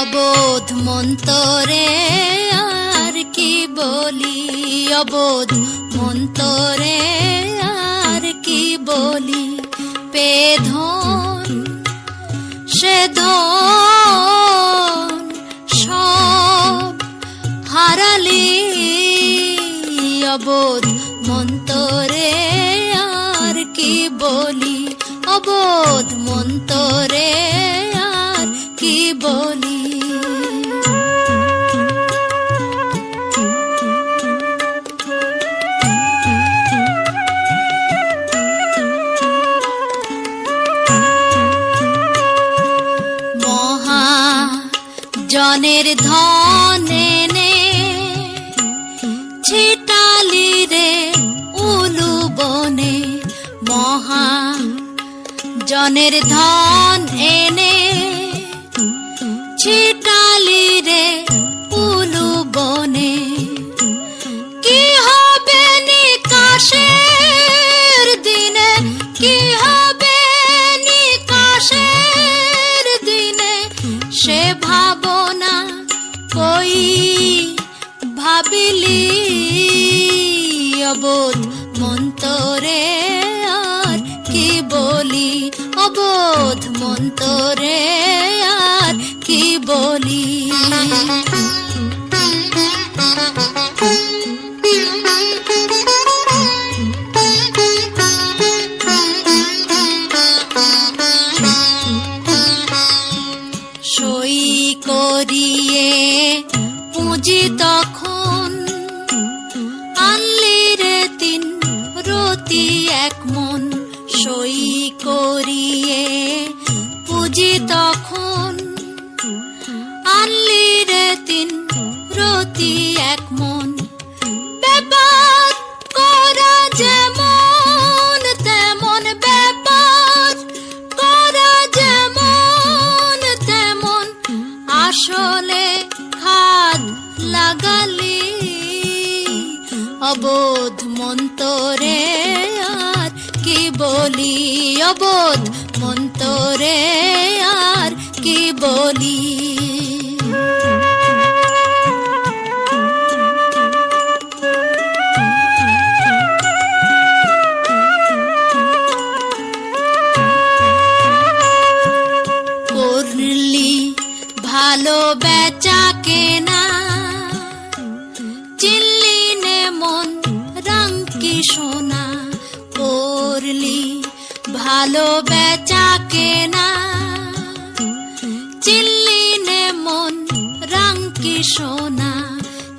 অবোধ মন্তরে আর কি বলি? অবোধ মন্তরে আর কি বলি? পেধন সে ধন অবোধ মন্তরে আর কি বলি? অবোধ মন্তরে আর কি বলি? জনের ধন এনে জনের ধন এনে ছিটালি রে উলু বনে। কি হবে নিকাশের দিনে? সে ভাবনা ভাবিলি? অবোধ মন্তরে আর কি বলি? অবোধ মন্তরে আর কি বলি? সই করিয়ে পুঁজি তখন আনলি রে তিন রতি এক মন। সই করিয়ে পুঁজি তখন আনলি রে তিন রতি এক মন। ব্যাপার করা যেমন তেমন ব্যাপার, করা যেমন তেমন আসলে খাদ লাগালি অবোধ বলি অবোধ মন্তরে আর কি বলি? ভালো ভালো বেচা কেনা। চিল্লি নে মন রঙ্কি সোনা।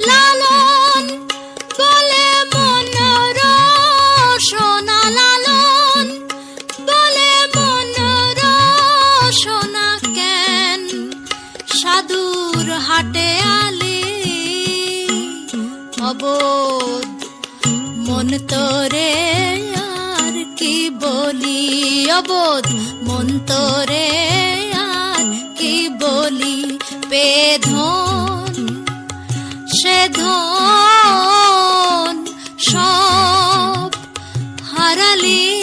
লালন বলে মন সোনা। লালন বলে মন সোনা কেন? সাধুর হাটে আলি অবোধ মন তোরে কি বলি অবোধ মন তোরে আর কি বলি? পেধন সে ধন সব হারালি।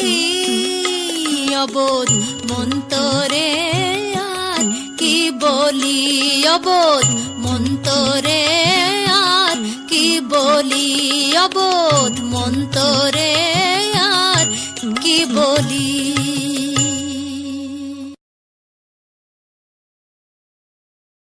অবোধ মন্তরে আর কি বলি? অবোধ মন্তরে আর কি বলি? অবোধ